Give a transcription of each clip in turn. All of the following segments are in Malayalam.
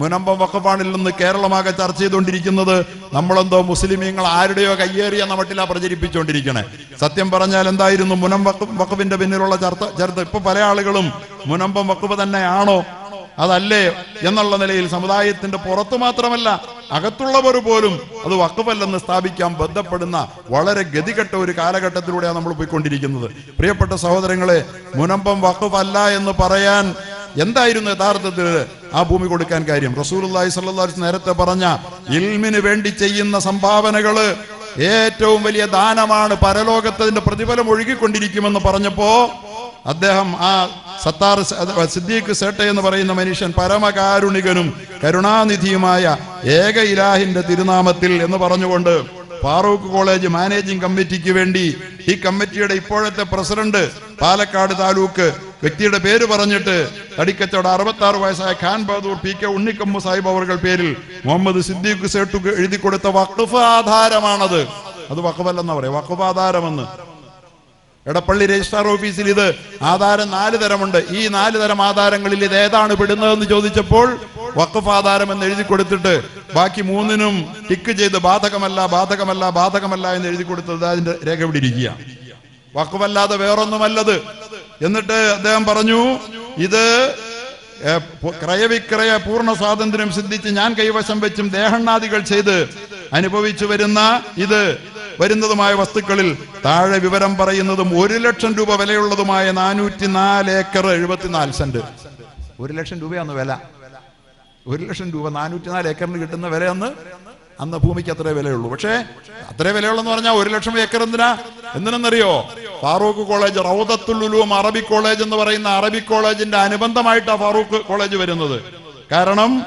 മുനമ്പം വഖഫാണിൽ നിന്ന് കേരളമാകെ ചർച്ച ചെയ്തുകൊണ്ടിരിക്കുന്നത് നമ്മളെന്തോ മുസ്ലിമീങ്ങൾ ആരുടെയോ കയ്യേറിയ മട്ടിലാ പ്രചരിപ്പിച്ചുകൊണ്ടിരിക്കണേ. സത്യം പറഞ്ഞാൽ എന്തായിരുന്നു? മുനം വഖഫ് വഖഫിന്റെ പിന്നിലുള്ള ചർച്ച ചർച്ച ഇപ്പൊ പല ആളുകളും മുനമ്പം വഖഫ് തന്നെയാണോ? അതല്ലേ എന്നുള്ള നിലയിൽ സമുദായത്തിന്റെ പുറത്തു മാത്രമല്ല അകത്തുള്ളവർ പോലും അത് വഖഫല്ലെന്ന് സ്ഥാപിക്കാൻ ബന്ധപ്പെടുന്ന വളരെ ഗതികെട്ട ഒരു കാലഘട്ടത്തിലൂടെയാണ് നമ്മൾ പോയിക്കൊണ്ടിരിക്കുന്നത്. പ്രിയപ്പെട്ട സഹോദരങ്ങളെ മുനമ്പം വഖഫ് അല്ല എന്ന് പറയാൻ എന്തായിരുന്നു യഥാർത്ഥത്തിൽ ആ ഭൂമി കൊടുക്കാൻ കാര്യം? അലൈഹി വസല്ലം നേരത്തെ പറഞ്ഞ ഇൽമിന് വേണ്ടി ചെയ്യുന്ന സംഭാവനകൾ ഏറ്റവും വലിയ ദാനമാണ് പരലോകത്തതിന്റെ പ്രതിഫലം ഒഴുകിക്കൊണ്ടിരിക്കുമെന്ന് പറഞ്ഞപ്പോ അദ്ദേഹം ആ സത്താർ സിദ്ദീഖ് സേട്ട എന്ന് പറയുന്ന മനുഷ്യൻ പരമകാരുണികനും കരുണാനിധിയുമായ ഏക ഇലാഹിന്റെ തിരുനാമത്തിൽ എന്ന് പറഞ്ഞുകൊണ്ട് ഫാറൂഖ് കോളേജ് മാനേജിംഗ് കമ്മിറ്റിക്ക് വേണ്ടി ഈ കമ്മിറ്റിയുടെ ഇപ്പോഴത്തെ പ്രസിഡന്റ് പാലക്കാട് താലൂക്ക് വ്യക്തിയുടെ പേര് പറഞ്ഞിട്ട് തടിക്കച്ചവട അറുപത്തി ആറ് വയസ്സായ ഖാൻ ബഹദൂർ പി കെ ഉണ്ണിക്കമ്മു സാഹിബ് അവർ പേരിൽ മുഹമ്മദ് സിദ്ദീഖ് സേട്ടു എഴുതി കൊടുത്ത വഖഫ് ആധാരമാണത്. അത് വഖഫല്ലെന്ന് പറയാം. വഖഫ് ആധാരമെന്ന്. എടപ്പള്ളി രജിസ്ട്രാർ ഓഫീസിൽ ഇത് ആധാരം നാല് തരമുണ്ട്. ഈ നാല് തരം ആധാരങ്ങളിൽ ഇത് ഏതാണ് പെടുന്നതെന്ന് ചോദിച്ചപ്പോൾ വഖഫ് ആധാരം എന്ന് എഴുതി കൊടുത്തിട്ട് ബാക്കി മൂന്നിനും ടിക്ക് ചെയ്ത് ബാധകമല്ല ബാധകമല്ല ബാധകമല്ല എന്ന് എഴുതി കൊടുത്തത് അതിന്റെ രേഖ പിടിയിരിക്കുക വഖഫല്ലാതെ വേറൊന്നുമല്ലത്. എന്നിട്ട് അദ്ദേഹം പറഞ്ഞു ഇത് ക്രയവിക്രയ പൂർണ സ്വാതന്ത്ര്യം സിദ്ധിച്ച് ഞാൻ കൈവശം വെച്ചും ദേഹണ്ണാദികൾ ചെയ്ത് അനുഭവിച്ചു വരുന്ന ഇത് വരുന്നതുമായ വസ്തുക്കളിൽ താഴെ വിവരം പറയുന്നതും ഒരു ലക്ഷം രൂപ വിലയുള്ളതുമായ നാനൂറ്റി നാല് ഏക്കർ എഴുപത്തിനാല് സെന്റ്. ഒരു ലക്ഷം രൂപയാണ് വില. ഒരു ലക്ഷം രൂപ നാനൂറ്റി നാല് ഏക്കറിന് കിട്ടുന്ന വില അന്ന് ഭൂമിക്ക് അത്രേ വിലയുള്ളൂ. പക്ഷേ അത്രേ വിലയുള്ളെന്ന് പറഞ്ഞാൽ ഒരു ലക്ഷം ഏക്കർ എന്തിനാ? എന്തിനെന്നറിയോ? ഫാറൂഖ് കോളേജ് റൗദത്തുൽ ഉലൂം അറബി കോളേജ് എന്ന് പറയുന്ന അറബി കോളേജിന്റെ അനുബന്ധമായിട്ടാണ് ഫാറൂഖ് കോളേജ് വരുന്നത്. കാരണം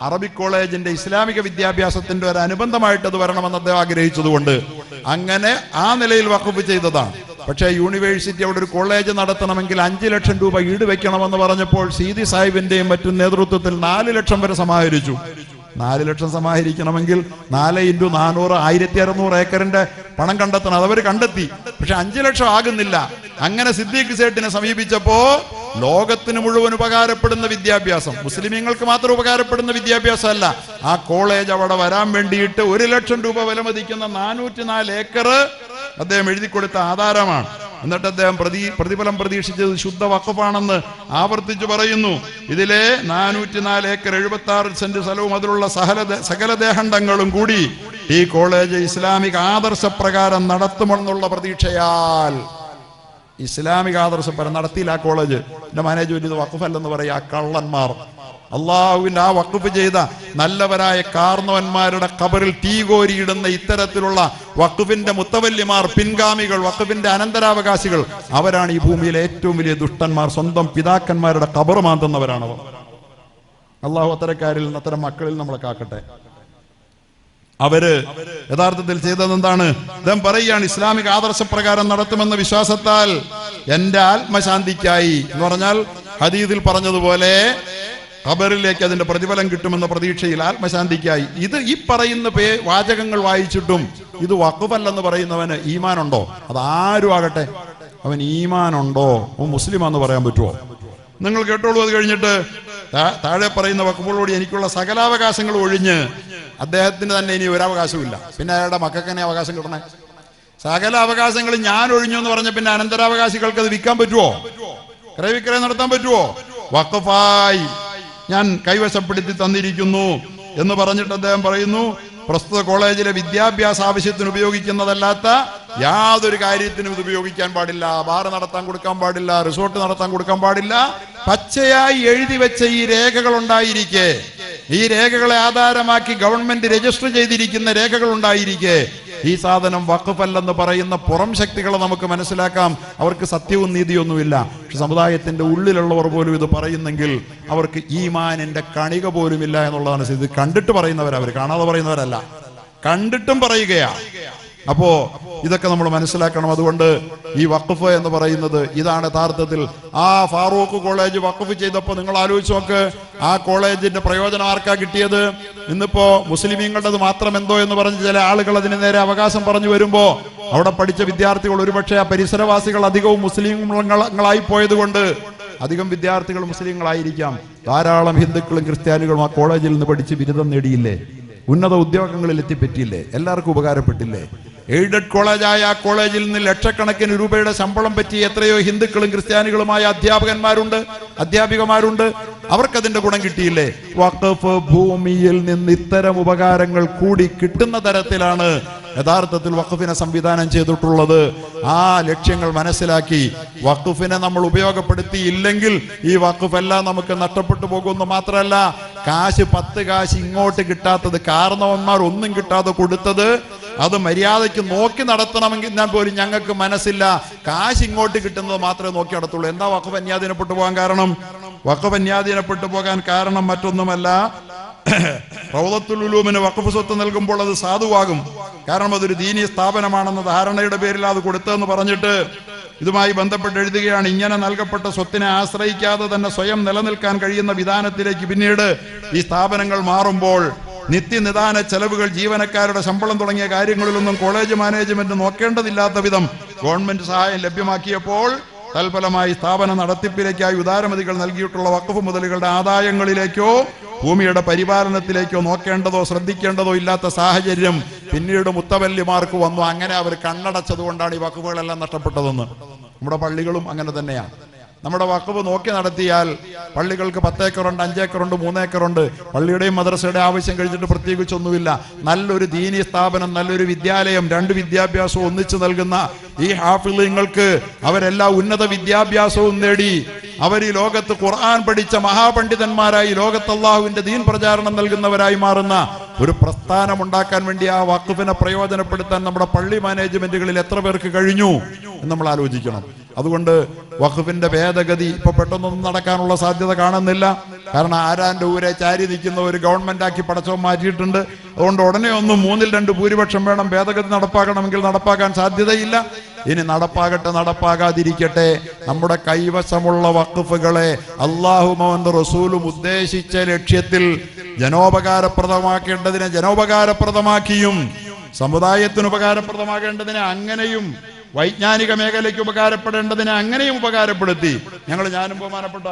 അറബി കോളേജിന്റെ ഇസ്ലാമിക വിദ്യാഭ്യാസത്തിന്റെ ഒരു അനുബന്ധമായിട്ട് അത് വരണമെന്ന് അദ്ദേഹം ആഗ്രഹിച്ചതുകൊണ്ട് അങ്ങനെ ആ നിലയിൽ വഖഫ് ചെയ്തതാണ്. പക്ഷേ യൂണിവേഴ്സിറ്റി അവിടെ ഒരു കോളേജ് നടത്തണമെങ്കിൽ അഞ്ച് ലക്ഷം രൂപ ഈട് വെക്കണമെന്ന് പറഞ്ഞപ്പോൾ സീതി സാഹിബിന്റെയും മറ്റും നേതൃത്വത്തിൽ നാല് ലക്ഷം വരെ സമാഹരിച്ചു. നാല് ലക്ഷം സമാഹരിക്കണമെങ്കിൽ നാല് ഇന്റു നാനൂറ് ആയിരത്തി അറുന്നൂറ് ഏക്കറിന്റെ പണം കണ്ടെത്തണം. അതവർ കണ്ടെത്തി. പക്ഷെ അഞ്ചു ലക്ഷം ആകുന്നില്ല. അങ്ങനെ സിദ്ദീഖ് സേട്ടിനെ സമീപിച്ചപ്പോ ലോകത്തിന് മുഴുവൻ ഉപകാരപ്പെടുന്ന വിദ്യാഭ്യാസം മുസ്ലിമീങ്ങൾക്ക് മാത്രം ഉപകാരപ്പെടുന്ന വിദ്യാഭ്യാസം അല്ല ആ കോളേജ് അവിടെ വരാൻ വേണ്ടിയിട്ട് ഒരു ലക്ഷം രൂപ വിലമതിക്കുന്ന നാനൂറ്റി നാല് ഏക്കർ അദ്ദേഹം എഴുതി കൊടുത്ത ആധാരമാണ്. എന്നിട്ട് അദ്ദേഹം പ്രതി പ്രതിഫലം പ്രതീക്ഷിച്ചത് ശുദ്ധ വക്കഫാണെന്ന് ആവർത്തിച്ചു പറയുന്നു. ഇതിലെ നാനൂറ്റി നാല് ഏക്കർ എഴുപത്തി ആറ് സെന്റ് സ്ഥലവും അതിലുള്ള സകല സകല ദേഹണ്ഡങ്ങളും കൂടി ഈ കോളേജ് ഇസ്ലാമിക ആദർശപ്രകാരം നടത്തുമെന്നുള്ള പ്രതീക്ഷയാൽ ഇസ്ലാമിക ആദർശപ്രകാരം നടത്തിയില്ല ആ കോളേജ്. എന്റെ മാനേജ്മെന്റ് ഇത് വക്കഫല്ലെന്ന് പറയാ കള്ളന്മാർ. അള്ളാഹുവിന്റെ ആ വഖഫ് ചെയ്ത നല്ലവരായ കാർന്നവന്മാരുടെ കബറിൽ തീ കോരിയിടുന്ന ഇത്തരത്തിലുള്ള വഖഫിന്റെ മുത്തവല്യമാർ പിൻഗാമികൾ വഖഫിന്റെ അനന്തരാവകാശികൾ അവരാണ് ഈ ഭൂമിയിലെ ഏറ്റവും വലിയ ദുഷ്ടന്മാർ സ്വന്തം പിതാക്കന്മാരുടെ കബർ മാന്തുന്നവരാണവർ. അള്ളാഹു അത്തരക്കാരിൽ നിന്ന് അത്തരം മക്കളിൽ നമ്മളെ കാക്കട്ടെ. അവർ യഥാർത്ഥത്തിൽ ചെയ്തത് എന്താണ്? അദ്ദേഹം പറയുകയാണ് ഇസ്ലാമിക ആദർശപ്രകാരം നടത്തുമെന്ന വിശ്വാസത്താൽ എന്റെ ആത്മശാന്തിക്കായി എന്ന് പറഞ്ഞാൽ ഹദീദിൽ പറഞ്ഞതുപോലെ ഖബറിലേക്ക് അതിന്റെ പ്രതിഫലം കിട്ടുമെന്ന പ്രതീക്ഷയിൽ ആത്മശാന്തിക്കായി. ഇത് ഈ പറയുന്ന പേ വാചകങ്ങൾ വായിച്ചിട്ടും ഇത് വക്കുഫല്ലെന്ന് പറയുന്നവന് ഈമാനുണ്ടോ? അത് ആരും ആകട്ടെ. അവൻ ഈമാനുണ്ടോ? അവൻ മുസ്ലിമാന്ന് പറയാൻ പറ്റുമോ നിങ്ങൾ കേട്ടോളൂ അത് കഴിഞ്ഞിട്ട് താഴെ പറയുന്ന വക്കുഫുകളോട് എനിക്കുള്ള സകലാവകാശങ്ങൾ ഒഴിഞ്ഞ് അദ്ദേഹത്തിന് തന്നെ ഇനി ഒരു ഇല്ല പിന്നെ അയാളുടെ മക്കൾക്കന്നെ അവകാശം കിട്ടണേ? സകല അവകാശങ്ങൾ ഞാൻ ഒഴിഞ്ഞു എന്ന് പറഞ്ഞ പിന്നെ അനന്തരാവകാശികൾക്ക് അത് വിൽക്കാൻ പറ്റുമോ ക്രയവിക്രയം നടത്താൻ പറ്റുമോ വഖഫായി. ഞാൻ കൈവശപ്പെടുത്തി തന്നിരിക്കുന്നു എന്ന് പറഞ്ഞിട്ട് അദ്ദേഹം പറയുന്നു പ്രസ്തുത കോളേജിലെ വിദ്യാഭ്യാസ ആവശ്യത്തിന് ഉപയോഗിക്കുന്നതല്ലാത്ത യാതൊരു കാര്യത്തിനും ഇത് ഉപയോഗിക്കാൻ പാടില്ല. ബാർ നടത്താൻ കൊടുക്കാൻ പാടില്ല റിസോർട്ട് നടത്താൻ കൊടുക്കാൻ പാടില്ല. പച്ചയായി എഴുതി വെച്ച ഈ രേഖകൾ ഉണ്ടായിരിക്കെ. ഈ രേഖകളെ ആധാരമാക്കി ഗവൺമെന്റ് രജിസ്റ്റർ ചെയ്തിരിക്കുന്ന രേഖകൾ ഉണ്ടായിരിക്കെ. ഈ സാധനം വഖഫല്ലെന്ന് പറയുന്ന പുറം ശക്തികളെ നമുക്ക് മനസ്സിലാക്കാം. അവർക്ക് സത്യവും നീതിയൊന്നുമില്ല. പക്ഷെ സമുദായത്തിന്റെ ഉള്ളിലുള്ളവർ പോലും ഇത് പറയുന്നെങ്കിൽ അവർക്ക് ഈ മാനിന്റെ കണിക പോലും ഇല്ല എന്നുള്ളതാണ് ഇത് കണ്ടിട്ട് പറയുന്നവരവർ കാണാതെ പറയുന്നവരല്ല. കണ്ടിട്ടും പറയുകയാ. അപ്പോ ഇതൊക്കെ നമ്മൾ മനസ്സിലാക്കണം. അതുകൊണ്ട് ഈ വഖഫ് എന്ന് പറയുന്നത് ഇതാണ് യഥാർത്ഥത്തിൽ. ആ ഫാറൂഖ് കോളേജ് വഖഫ് ചെയ്തപ്പോൾ നിങ്ങൾ ആലോചിച്ച് നോക്ക്. ആ കോളേജിന്റെ പ്രയോജനം ആർക്കാ കിട്ടിയത്? ഇന്നിപ്പോ മുസ്ലിമീങ്ങളുടേത് മാത്രം എന്തോ എന്ന് പറഞ്ഞ് ചില ആളുകൾ അതിന് നേരെ അവകാശം പറഞ്ഞു വരുമ്പോ അവിടെ പഠിച്ച വിദ്യാർത്ഥികൾ ഒരുപക്ഷെ ആ പരിസരവാസികൾ അധികവും മുസ്ലിങ്ങളായി പോയത് കൊണ്ട് അധികം വിദ്യാർത്ഥികൾ മുസ്ലിങ്ങളായിരിക്കാം. ധാരാളം ഹിന്ദുക്കളും ക്രിസ്ത്യാനികളും ആ കോളേജിൽ നിന്ന് പഠിച്ച് ബിരുദം നേടിയില്ലേ? ഉന്നത ഉദ്യോഗങ്ങളിൽ എത്തിപ്പറ്റിയില്ലേ എല്ലാവർക്കും ഉപകാരപ്പെട്ടില്ലേ? എയ്ഡഡ് കോളേജായ ആ കോളേജിൽ നിന്ന് ലക്ഷക്കണക്കിന് രൂപയുടെ ശമ്പളം പറ്റി എത്രയോ ഹിന്ദുക്കളും ക്രിസ്ത്യാനികളുമായ അധ്യാപകന്മാരുണ്ട് അധ്യാപികമാരുണ്ട്. അവർക്കതിന്റെ ഗുണം കിട്ടിയില്ലേ? വഖഫ് ഭൂമിയിൽ നിന്ന് ഇത്തരം ഉപകാരങ്ങൾ കൂടി കിട്ടുന്ന തരത്തിലാണ് യഥാർത്ഥത്തിൽ വഖഫിനെ സംവിധാനം ചെയ്തിട്ടുള്ളത്. ആ ലക്ഷ്യങ്ങൾ മനസ്സിലാക്കി വഖഫിനെ നമ്മൾ ഉപയോഗപ്പെടുത്തിയില്ലെങ്കിൽ ഈ വഖഫ് എല്ലാം നമുക്ക് നഷ്ടപ്പെട്ടു പോകുമെന്ന് മാത്രമല്ല കാശ് പത്ത് കാശ് ഇങ്ങോട്ട് കിട്ടാത്തത് കാരണവന്മാർ ഒന്നും കിട്ടാതെ കൊടുത്തത് അത് മര്യാദയ്ക്ക് നോക്കി നടത്തണമെങ്കിൽ ഞാൻ പോലും ഞങ്ങൾക്ക് മനസ്സില്ല. കാശ് ഇങ്ങോട്ട് കിട്ടുന്നത് മാത്രമേ നോക്കി നടത്തുള്ളൂ. എന്താ വഖഫ് അന്യാധീനപ്പെട്ടു പോകാൻ കാരണം? വഖഫ് അന്യാധീനപ്പെട്ടു പോകാൻ കാരണം മറ്റൊന്നുമല്ല. റൗദത്തുലുലൂമിന് വക്കഫ് സ്വത്ത് നൽകുമ്പോൾ അത് സാധുവാകും. കാരണം അതൊരു ദീനീയ സ്ഥാപനമാണെന്ന ധാരണയുടെ പേരിൽ അത് കൊടുത്തതെന്ന് പറഞ്ഞിട്ട് ഇതുമായി ബന്ധപ്പെട്ട് എഴുതുകയാണ് ഇങ്ങനെ നൽകപ്പെട്ട സ്വത്തിനെ ആശ്രയിക്കാതെ തന്നെ സ്വയം നിലനിൽക്കാൻ കഴിയുന്ന വിധാനത്തിലേക്ക് പിന്നീട് ഈ സ്ഥാപനങ്ങൾ മാറുമ്പോൾ നിത്യനിദാന ചെലവുകൾ ജീവനക്കാരുടെ ശമ്പളം തുടങ്ങിയ കാര്യങ്ങളിലൊന്നും കോളേജ് മാനേജ്മെന്റ് നോക്കേണ്ടതില്ലാത്ത വിധം ഗവൺമെന്റ് സഹായം ലഭ്യമാക്കിയപ്പോൾ തൽഫലമായി സ്ഥാപന നടത്തിപ്പിലേക്കായി ഉദാരമതികൾ നൽകിയിട്ടുള്ള വഖഫ് മുതലുകളുടെ ആദായങ്ങളിലേക്കോ ഭൂമിയുടെ പരിപാലനത്തിലേക്കോ നോക്കേണ്ടതോ ശ്രദ്ധിക്കേണ്ടതോ ഇല്ലാത്ത സാഹചര്യം പിന്നീട് മുത്തവല്ലിമാർക്ക് വന്നു. അങ്ങനെ അവർ കണ്ണടച്ചത് കൊണ്ടാണ് ഈ വകുപ്പുകളെല്ലാം നഷ്ടപ്പെട്ടതെന്ന്. നമ്മുടെ പള്ളികളും അങ്ങനെ തന്നെയാണ്. നമ്മുടെ വഖഫ് നോക്കി നടത്തിയാൽ പള്ളികൾക്ക് പത്തേക്കറുണ്ട് അഞ്ചേക്കറുണ്ട് മൂന്നേക്കറുണ്ട് പള്ളിയുടെയും മദ്രസയുടെ ആവശ്യം കഴിഞ്ഞിട്ട് പ്രത്യേകിച്ചൊന്നുമില്ല. നല്ലൊരു ദീനി സ്ഥാപനം നല്ലൊരു വിദ്യാലയം രണ്ട് വിദ്യാഭ്യാസവും ഒന്നിച്ചു നൽകുന്ന ഈ ഹാഫിളിങ്ങൾക്ക് അവരെല്ലാ ഉന്നത വിദ്യാഭ്യാസവും നേടി. അവർ ഈ ലോകത്ത് ഖുർആൻ പഠിച്ച മഹാപണ്ഡിതന്മാരായി ലോകത്ത് അള്ളാഹുവിന്റെ ദീൻ പ്രചാരണം നൽകുന്നവരായി മാറുന്ന ഒരു പ്രസ്ഥാനം ഉണ്ടാക്കാൻ വേണ്ടി ആ വഖഫിനെ പ്രയോജനപ്പെടുത്താൻ നമ്മുടെ പള്ളി മാനേജ്മെന്റുകളിൽ എത്ര പേർക്ക് കഴിഞ്ഞു എന്ന് നമ്മൾ ആലോചിക്കണം. അതുകൊണ്ട് വഖഫിന്റെ ഭേദഗതി ഇപ്പൊ പെട്ടെന്നൊന്നും നടക്കാനുള്ള സാധ്യത കാണുന്നില്ല. കാരണം ആരാന്റെ ഊരെ ചാരി നിൽക്കുന്ന ഒരു ഗവൺമെന്റ് ആക്കി പടച്ചവും മാറ്റിയിട്ടുണ്ട്. അതുകൊണ്ട് ഉടനെ ഒന്നും മൂന്നിൽ രണ്ട് ഭൂരിപക്ഷം വേണം ഭേദഗതി നടപ്പാക്കണമെങ്കിൽ നടപ്പാക്കാൻ സാധ്യതയില്ല. ഇനി നടപ്പാകട്ടെ നടപ്പാകാതിരിക്കട്ടെ. നമ്മുടെ കൈവശമുള്ള വഖഫുകളെ അള്ളാഹുമവന്റെ റസൂലും ഉദ്ദേശിച്ച ലക്ഷ്യത്തിൽ ജനോപകാരപ്രദമാക്കേണ്ടതിനെ ജനോപകാരപ്രദമാക്കിയും സമുദായത്തിന് ഉപകാരപ്രദമാകേണ്ടതിനെ അങ്ങനെയും വൈജ്ഞാനിക മേഖലയ്ക്ക് ഉപകാരപ്പെടേണ്ടതിനെ അങ്ങനെയും ഉപകാരപ്പെടുത്തി. ഞങ്ങൾ ഞാനും ബഹുമാനപ്പെട്ട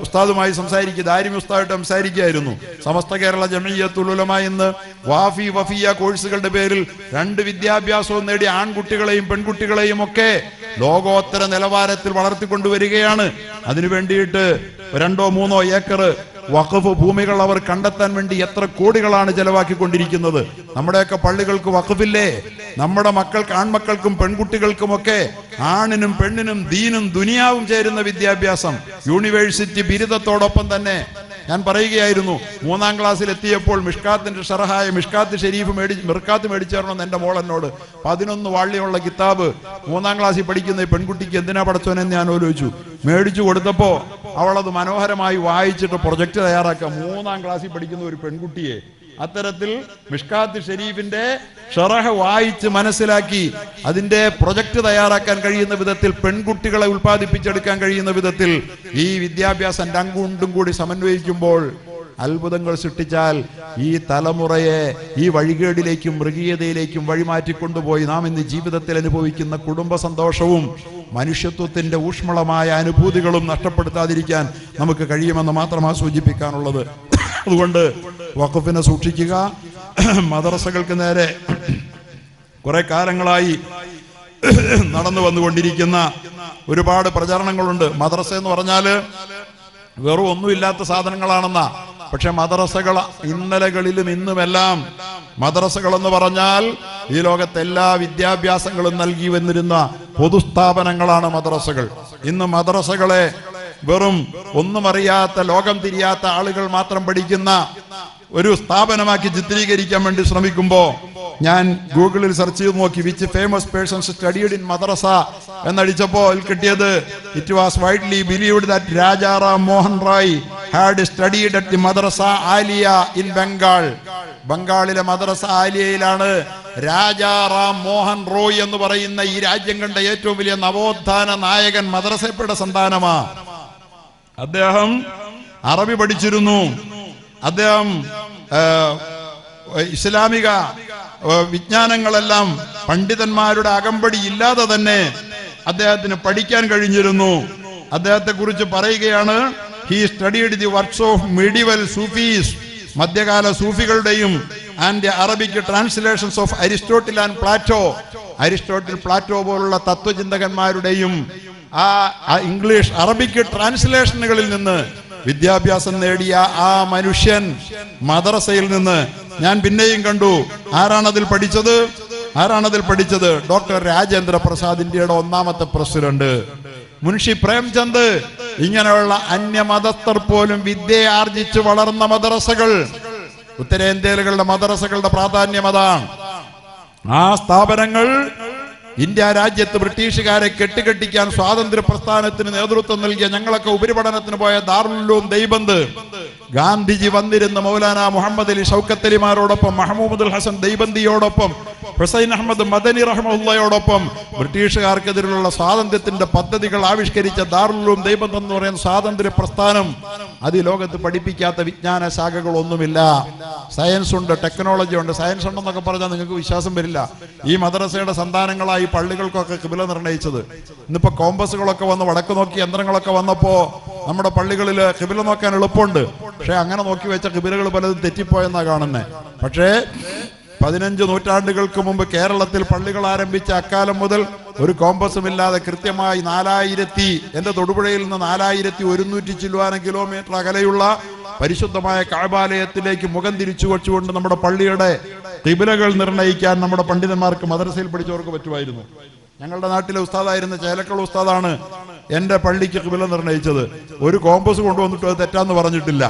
ഉസ്താദുമായി സംസാരിക്കുക ദാരിമി ഉസ്താദായിട്ട് സംസാരിക്കുകയായിരുന്നു. സമസ്ത കേരള ജമീയത്തുലമ എന്ന് വാഫി വഫിയ കോഴ്സുകളുടെ പേരിൽ രണ്ട് വിദ്യാഭ്യാസവും നേടിയ ആൺകുട്ടികളെയും പെൺകുട്ടികളെയും ഒക്കെ ലോകോത്തര നിലവാരത്തിൽ വളർത്തിക്കൊണ്ടുവരികയാണ്. അതിനു വേണ്ടിയിട്ട് രണ്ടോ മൂന്നോ ഏക്കർ വഖഫ് ഭൂമികൾ അവർ കണ്ടെത്താൻ വേണ്ടി എത്ര കോടികളാണ് ചെലവാക്കിക്കൊണ്ടിരിക്കുന്നത്? നമ്മുടെയൊക്കെ പള്ളികൾക്ക് വഖഫില്ലേ? നമ്മുടെ മക്കൾക്ക് ആൺമക്കൾക്കും പെൺകുട്ടികൾക്കുമൊക്കെ ആണിനും പെണ്ണിനും ദീനും ദുനിയാവും ചേരുന്ന വിദ്യാഭ്യാസം. യൂണിവേഴ്സിറ്റി ബിരുദത്തോടൊപ്പം തന്നെ. ഞാൻ പറയുകയായിരുന്നു മൂന്നാം ക്ലാസ്സിൽ എത്തിയപ്പോൾ മിഷ്കാത്തിന്റെ ഷറഹായ മിഷ്കാത്ത് ഷെരീഫ് മേടി മിർക്കാത്ത് മേടിച്ചു തരണമെന്ന് മോൾ എന്നോട് പതിനൊന്ന് വാള്യമുള്ള കിതാബ് മൂന്നാം ക്ലാസ്സിൽ പഠിക്കുന്ന പെൺകുട്ടിക്ക് എന്തിനാ പഠിച്ചോനെന്ന് ഞാൻ ആലോചിച്ചു. മേടിച്ചു കൊടുത്തപ്പോ അവളത് മനോഹരമായി വായിച്ചിട്ട് പ്രൊജക്ട് തയ്യാറാക്കുക. മൂന്നാം ക്ലാസ്സിൽ പഠിക്കുന്ന ഒരു പെൺകുട്ടിയെ അത്തരത്തിൽ മിഷ്കാത്ത് ഷെരീഫിന്റെ ഷറഹ വായിച്ച് മനസ്സിലാക്കി അതിന്റെ പ്രൊജക്ട് തയ്യാറാക്കാൻ കഴിയുന്ന വിധത്തിൽ പെൺകുട്ടികളെ ഉൽപ്പാദിപ്പിച്ചെടുക്കാൻ കഴിയുന്ന വിധത്തിൽ ഈ വിദ്യാഭ്യാസം രണ്ടും കൂടി സമന്വയിക്കുമ്പോൾ അത്ഭുതങ്ങൾ സൃഷ്ടിച്ചാൽ ഈ തലമുറയെ ഈ വഴികേടിലേക്കും മൃഗീയതയിലേക്കും വഴിമാറ്റിക്കൊണ്ടുപോയി നാം ഇന്ന് ജീവിതത്തിൽ അനുഭവിക്കുന്ന കുടുംബ സന്തോഷവും മനുഷ്യത്വത്തിന്റെ ഊഷ്മളമായ അനുഭൂതികളും നഷ്ടപ്പെടുത്താതിരിക്കാൻ നമുക്ക് കഴിയുമെന്ന് മാത്രമാണ് സൂചിപ്പിക്കാനുള്ളത് അതുകൊണ്ട് വഖഫിനെ സൂക്ഷിക്കുക. മദ്രസകൾക്ക് നേരെ കുറെ കാലങ്ങളായി നടന്നു വന്നുകൊണ്ടിരിക്കുന്ന ഒരുപാട് പ്രചാരണങ്ങളുണ്ട്. മദ്രസ എന്ന് പറഞ്ഞാൽ വെറും ഒന്നുമില്ലാത്ത സാധനങ്ങളാണെന്നാ. പക്ഷെ മദ്രസകൾ ഇന്നലകളിലും ഇന്നുമെല്ലാം മദ്രസകൾ എന്ന് പറഞ്ഞാൽ ഈ ലോകത്തെ എല്ലാ വിദ്യാഭ്യാസങ്ങളും നൽകി വന്നിരുന്ന പൊതുസ്ഥാപനങ്ങളാണ് മദ്രസകൾ. ഇന്ന് മദ്രസകളെ വെറും ഒന്നും അറിയാത്ത ലോകം തിരിയാത്ത ആളുകൾ മാത്രം പഠിക്കുന്ന ഒരു സ്ഥാപനമാക്കി ചിത്രീകരിക്കാൻ വേണ്ടി ശ്രമിക്കുമ്പോൾ ഞാൻ ഗൂഗിളിൽ സെർച്ച് ചെയ്ത് നോക്കി which famous persons studied in madrasa? എന്നടിച്ചപ്പോൾ കിട്ടിയത് it was widely believed that Rajaram Mohan Roy had studied at the madrasa Aliya in Bengal ബംഗാളിലെ മദ്രസ ആലിയയിലാണ് രാജാ റാം മോഹൻ റോയ് എന്ന് പറയുന്ന ഈ രാജ്യം കണ്ട ഏറ്റവും വലിയ നവോത്ഥാന നായകൻ മദ്രസയുടെ സന്താനമാ. അദ്ദേഹം അറബി പഠിച്ചിരുന്നു. അദ്ദേഹം ഇസ്ലാമിക വിജ്ഞാനങ്ങളെല്ലാം പണ്ഡിതന്മാരുടെ അകമ്പടി ഇല്ലാതെ തന്നെ അദ്ദേഹത്തിന് പഠിക്കാൻ കഴിഞ്ഞിരുന്നു. അദ്ദേഹത്തെ കുറിച്ച് പറയുകയാണ് he studied the works of medieval Sufis മധ്യകാല സൂഫികളുടെയും and Arabic translations of Aristotle and Plato Aristotle Plato പോലുള്ള തത്വചിന്തകന്മാരുടെയും ആ ഇംഗ്ലീഷ് അറബിക് ട്രാൻസ്ലേഷനുകളിൽ നിന്ന് വിദ്യാഭ്യാസം നേടിയ ആ മനുഷ്യൻ മദ്രസയിൽ നിന്ന് ഞാൻ പിന്നെയും കണ്ടു. ആരാണതിൽ പഠിച്ചത്? ആരാണതിൽ പഠിച്ചത്? ഡോക്ടർ രാജേന്ദ്ര പ്രസാദ് ഇന്ത്യയുടെ ഒന്നാമത്തെ പ്രസിഡന്റ് മുൻഷി പ്രേംചന്ദ്. ഇങ്ങനെയുള്ള അന്യ അന്യമതസ്ഥർ പോലും വിദ്യയെ ആർജിച്ച് വളർന്ന മദ്രസകൾ. ഉത്തരേന്ത്യകളുടെ മദ്രസകളുടെ പ്രാധാന്യം അതാണ്. ആ സ്ഥാപനങ്ങൾ ഇന്ത്യ രാജ്യത്ത് ബ്രിട്ടീഷുകാരെ കെട്ടുകെട്ടിക്കാൻ സ്വാതന്ത്ര്യ പ്രസ്ഥാനത്തിന് നേതൃത്വം നൽകിയ ഞങ്ങളൊക്കെ ഉപരിപഠനത്തിന് പോയ ദാറുലും ദൈബന്ത് ഗാന്ധിജി വന്നിരുന്ന മൗലാന മുഹമ്മദ് അലി ഷൗക്കത്ത് അലിമാരോടൊപ്പം ഹസൻ ദൈബന്തിയോടൊപ്പം ഹുസൈൻ അഹമ്മദ് മദനി റഹ്മുള്ളയോടൊപ്പം ബ്രിട്ടീഷുകാർക്കെതിരെയുള്ള സ്വാതന്ത്ര്യത്തിന്റെ പദ്ധതികൾ ആവിഷ്കരിച്ച ദാറുലും ദൈവം എന്ന് പറയുന്ന സ്വാതന്ത്ര്യ പ്രസ്ഥാനം അത് ലോകത്ത് പഠിപ്പിക്കാത്ത വിജ്ഞാന ശാഖകളൊന്നുമില്ല. സയൻസ് ഉണ്ട് ടെക്നോളജി ഉണ്ട്. സയൻസ് ഉണ്ടെന്നൊക്കെ പറഞ്ഞാൽ നിങ്ങൾക്ക് വിശ്വാസം വരില്ല. ഈ മദ്രസയുടെ സന്താനങ്ങളായി പള്ളികൾക്കൊക്കെ കിബില നിർണയിച്ചത്. ഇന്നിപ്പോ കോമ്പസുകളൊക്കെ വന്ന് വടക്ക് നോക്കി യന്ത്രങ്ങളൊക്കെ വന്നപ്പോ നമ്മുടെ പള്ളികളിൽ കിബില നോക്കാൻ എളുപ്പമുണ്ട്. പക്ഷെ അങ്ങനെ നോക്കി വെച്ച കിബിലകൾ പലതും തെറ്റിപ്പോയെന്നാ കാണുന്നത് പക്ഷേ പതിനഞ്ച് നൂറ്റാണ്ടുകൾക്ക് മുമ്പ് കേരളത്തിൽ പള്ളികൾ ആരംഭിച്ച അക്കാലം മുതൽ ഒരു കോമ്പസും ഇല്ലാതെ കൃത്യമായി നാലായിരത്തി എന്റെ തൊടുപുഴയിൽ നിന്ന് നാലായിരത്തി ഒരുന്നൂറ്റി ചില്ലുവാന കിലോമീറ്റർ അകലെയുള്ള പരിശുദ്ധമായ കാഴ്ബാലയത്തിലേക്ക് മുഖം തിരിച്ചു വച്ചുകൊണ്ട് നമ്മുടെ പള്ളിയുടെ കിബിലകൾ നിർണയിക്കാൻ നമ്മുടെ പണ്ഡിതന്മാർക്ക് മദ്രസയിൽ പഠിച്ചവർക്ക് പറ്റുമായിരുന്നു. ഞങ്ങളുടെ നാട്ടിലെ ഉസ്താദായിരുന്ന ചേലക്കൾ ഉസ്താദാണ് എന്റെ പള്ളിക്ക് കിബില നിർണയിച്ചത് ഒരു കോമ്പസ് കൊണ്ടുവന്നിട്ട് അത് തെറ്റാന്ന് പറഞ്ഞിട്ടില്ല.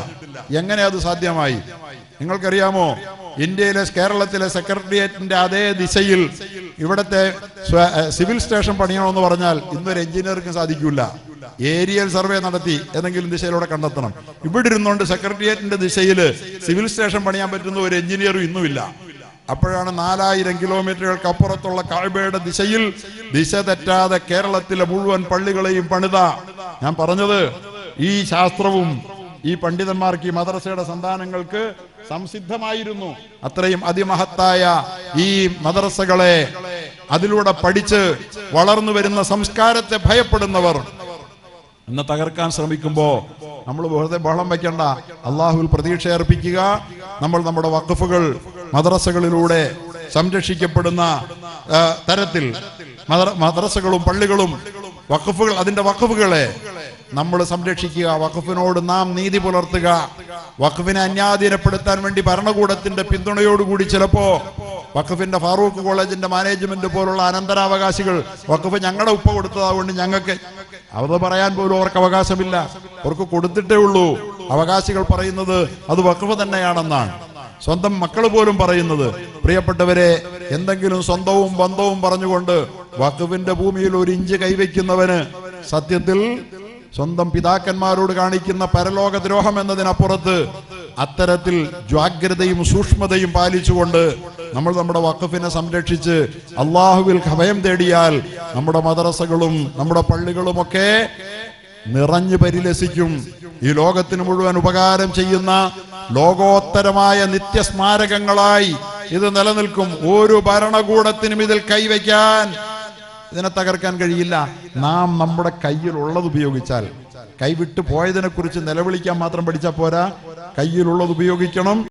എങ്ങനെ അത് സാധ്യമായി? നിങ്ങൾക്കറിയാമോ? ഇന്ത്യയിലെ കേരളത്തിലെ സെക്രട്ടേറിയറ്റിന്റെ അതേ ദിശയിൽ ഇവിടത്തെ സിവിൽ സ്റ്റേഷൻ പണിയണമെന്ന് പറഞ്ഞാൽ ഇന്നൊരു എഞ്ചിനീയർക്കും സാധിക്കില്ല ഏരിയൽ സർവേ നടത്തി ഏതെങ്കിലും ദിശയിലൂടെ കണ്ടെത്തണം. ഇവിടെ ഇരുന്നുകൊണ്ട് സെക്രട്ടേറിയറ്റിന്റെ ദിശയിൽ സിവിൽ സ്റ്റേഷൻ പണിയാൻ പറ്റുന്ന ഒരു എഞ്ചിനീയറും ഇന്നുമില്ല. അപ്പോഴാണ് നാലായിരം കിലോമീറ്ററുകൾക്ക് അപ്പുറത്തുള്ള കാഴ്ബയുടെ ദിശയിൽ ദിശ തെറ്റാതെ കേരളത്തിലെ മുഴുവൻ പള്ളികളെയും പണിത. ഞാൻ പറഞ്ഞത് ഈ ശാസ്ത്രവും ഈ പണ്ഡിതന്മാർക്ക് ഈ മദ്രസയുടെ സന്താനങ്ങൾക്ക് സംസിദ്ധമായിരുന്നു. അത്രയും അതിമഹത്തായ ഈ മദ്രസകളെ അതിലൂടെ പഠിച്ച് വളർന്നു വരുന്ന സംസ്കാരത്തെ ഭയപ്പെടുന്നവർ. എന്നെ തകർക്കാൻ ശ്രമിക്കുമ്പോ നമ്മൾ വെറുതെ ബഹളം വയ്ക്കണ്ട അള്ളാഹുവിൽ പ്രതീക്ഷ അർപ്പിക്കുക. നമ്മൾ നമ്മുടെ വഖഫുകൾ മദ്രസകളിലൂടെ സംരക്ഷിക്കപ്പെടുന്ന തരത്തിൽ. മദ്രസകളും പള്ളികളും വഖഫുകൾ അതിന്റെ വഖഫുകളെ നമ്മൾ സംരക്ഷിക്കുക വഖഫിനോട് നാം നീതി പുലർത്തുക. വഖഫിനെ അന്യാധീനപ്പെടുത്താൻ വേണ്ടി ഭരണകൂടത്തിന്റെ പിന്തുണയോടുകൂടി ചിലപ്പോ വഖഫിന്റെ ഫാറൂഖ് കോളേജിന്റെ മാനേജ്മെന്റ് പോലുള്ള അനന്തരാവകാശികൾ വഖഫ് ഞങ്ങളുടെ ഉപ്പ കൊടുത്തതാകൊണ്ട് ഞങ്ങൾക്ക് അവത് പറയാൻ പോലും അവർക്ക് അവകാശമില്ല. അവർക്ക് കൊടുത്തിട്ടേ ഉള്ളൂ. അവകാശികൾ പറയുന്നത് അത് വഖഫ് തന്നെയാണെന്നാണ്. സ്വന്തം മക്കൾ പോലും പറയുന്നത്. പ്രിയപ്പെട്ടവരെ എന്തെങ്കിലും സ്വന്തവും ബന്ധവും പറഞ്ഞുകൊണ്ട് വഖഫിന്റെ ഭൂമിയിൽ ഒരു ഇഞ്ച് കൈവയ്ക്കുന്നവന് സത്യത്തിൽ സ്വന്തം പിതാക്കന്മാരോട് കാണിക്കുന്ന പരലോക ദ്രോഹം എന്നതിനപ്പുറത്ത് അത്തരത്തിൽ ജാഗ്രതയും സൂക്ഷ്മതയും പാലിച്ചുകൊണ്ട് നമ്മൾ നമ്മുടെ വഖഫിനെ സംരക്ഷിച്ച് അള്ളാഹുവിൽ ഭയം തേടിയാൽ നമ്മുടെ മദ്രസകളും നമ്മുടെ പള്ളികളുമൊക്കെ നിറഞ്ഞു പരിലസിക്കും. ഈ ലോകത്തിന് മുഴുവൻ ഉപകാരം ചെയ്യുന്ന ലോകോത്തരമായ നിത്യസ്മാരകങ്ങളായി ഇത് നിലനിൽക്കും. ഒരു ഭരണകൂടത്തിനും ഇതിൽ കൈവയ്ക്കാൻ ഇതിനെ തകർക്കാൻ കഴിയില്ല. നാം നമ്മുടെ കയ്യിലുള്ളത് ഉപയോഗിച്ചാൽ. കൈവിട്ട് പോയതിനെ കുറിച്ച് നിലവിളിക്കാൻ മാത്രം പഠിച്ചാൽ പോരാ. കയ്യിലുള്ളത് ഉപയോഗിക്കണം.